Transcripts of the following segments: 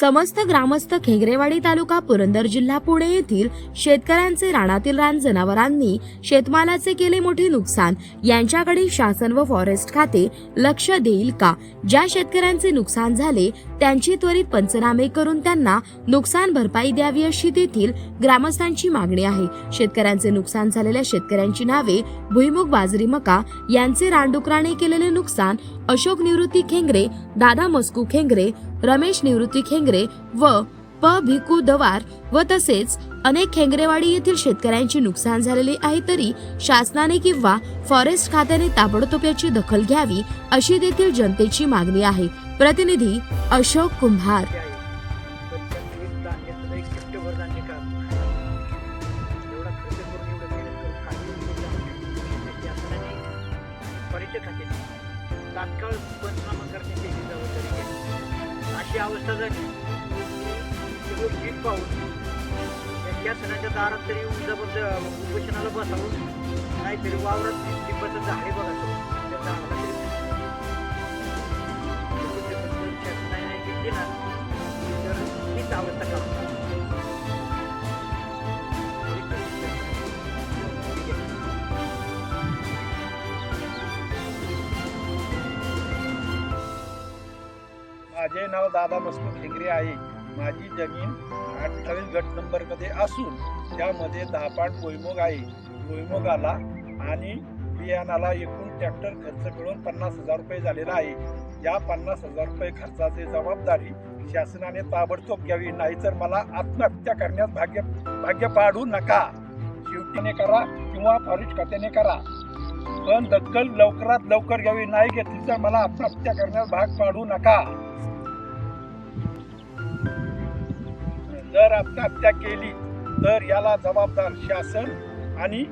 समस्त ग्रामस्थ खेगरेवाडी तालुका पुरंदर जिल्हा पुणे येथील शेतकऱ्यांचे रानातील रान जनावरांनी शेतमालाचे केले मोठे नुकसान. यांच्याकडे शासन व फॉरेस्ट खाते लक्ष देईल का? ज्या शेतकऱ्यांचे नुकसान झाले त्यांची त्वरित पंचनामे करून त्यांना नुकसान भरपाई द्यावी अशी तेथील ग्रामस्थांची मागणी आहे. शेतकऱ्यांचे नुकसान झालेल्या शेतकऱ्यांची नावे भुईमुख बाजरी मका यांचे रानडुकराने केलेले नुकसान अशोक निवृत्ती खेंगरे दादा मस्कू खेंगरे रमेश निवृत्ती खेंगरे व प. भिकू दवार व तसेच अनेक खेंगरेवाडी येथील शेतकऱ्यांचे नुकसान झालेले आहे तरी शासनाने किंवा फॉरेस्ट खात्याने ताबडतोब याची दखल घ्यावी अशी देखील जनतेची मागणी आहे. प्रतिनिधी अशोक कुंभार. तात्काळ पंचनामा करण्याची जबाबदारी अशी अवस्था झाली. की पाहून शासनाच्या दारात तरी येऊन उपोषणाला बसावून नाहीतरी वावरात लिंबाचं झाडे बघा तो. त्या माझे नाव दादा मस्कू खेंगरे आहे. माझी जमीन अठ्ठावीस गट नंबरमध्ये असून त्यामध्ये दहापाट भुईमुग आहे. भुईमुगाला आणि बियाणाला एकूण ट्रॅक्टर खर्च मिळून पन्नास हजार रुपये झालेला आहे. या पन्नास हजार रुपये खर्चाची जबाबदारी शासनाने ताबडतोब घ्यावी नाही तर मला आत्महत्या करण्यास भाग्य भाग्य पाडू नका. शेवटीने करा किंवा फॉरेस्ट खात्याने करा. पण दखल लवकरात लवकर घ्यावी नाही घेतली तर मला आत्महत्या करण्यास भाग पाडू नका. जर आत्महत्या केली तर याला जबाबदार शासन आणि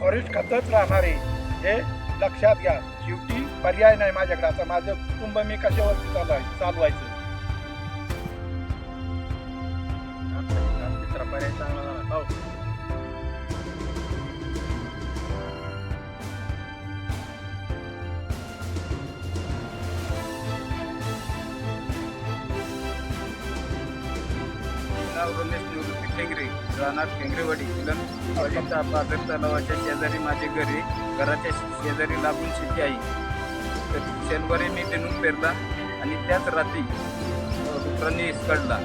फॉरेस्ट खातच राहणार आहे हे लक्षात घ्या. शेवटी पर्याय नाही माझ्याकडे. आता माझं कुटुंब मी कशावरती चालवाय चालवायचं? पर्याय चांगला झाला हो नाव रमेश निवृत्ती खेंगरे राहणार खेंगरेवाडी किलन अजिंठा पाझर तलावाच्या शेजारी माझे घरी घराच्या शेजारी लागून शेती आहे. तर शनिवारी मी नेणून पेरला आणि त्याच रात्री डुकरांनी इसकडला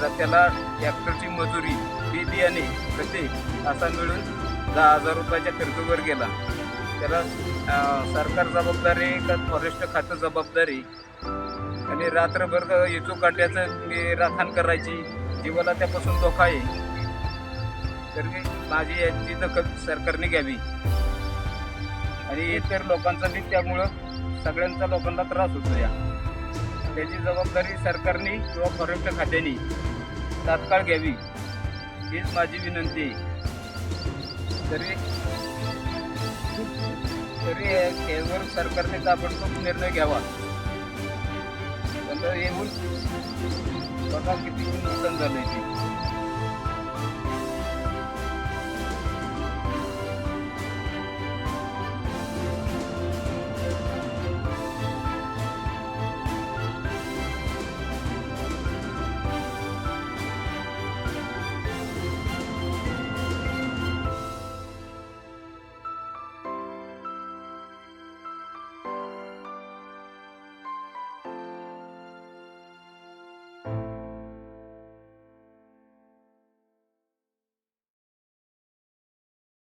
तर त्याला ट्रॅक्टरची मजुरी बी बियाणे कसे असा मिळून दहा हजार रुपयाच्या खर्चावर गेला. त्याला सरकार जबाबदारी का फॉरेस्ट खातं जबाबदारी आणि रात्रभर येचू काढल्याचं मी राखण करायची. जीवाला त्यापासून धोका आहे तर मी माझी याची दखल सरकारने घ्यावी. आणि इतर लोकांचा बी त्यामुळं सगळ्यांचा लोकांना त्रास होतो या. त्याची जबाबदारी सरकारने किंवा फॉरेस्ट खात्याने तात्काळ घ्यावी हीच माझी विनंती आहे. तरी तरी यावर सरकारने ताबडतोब निर्णय घ्यावा. पण येऊन बघा किती नुकसान झालंय ते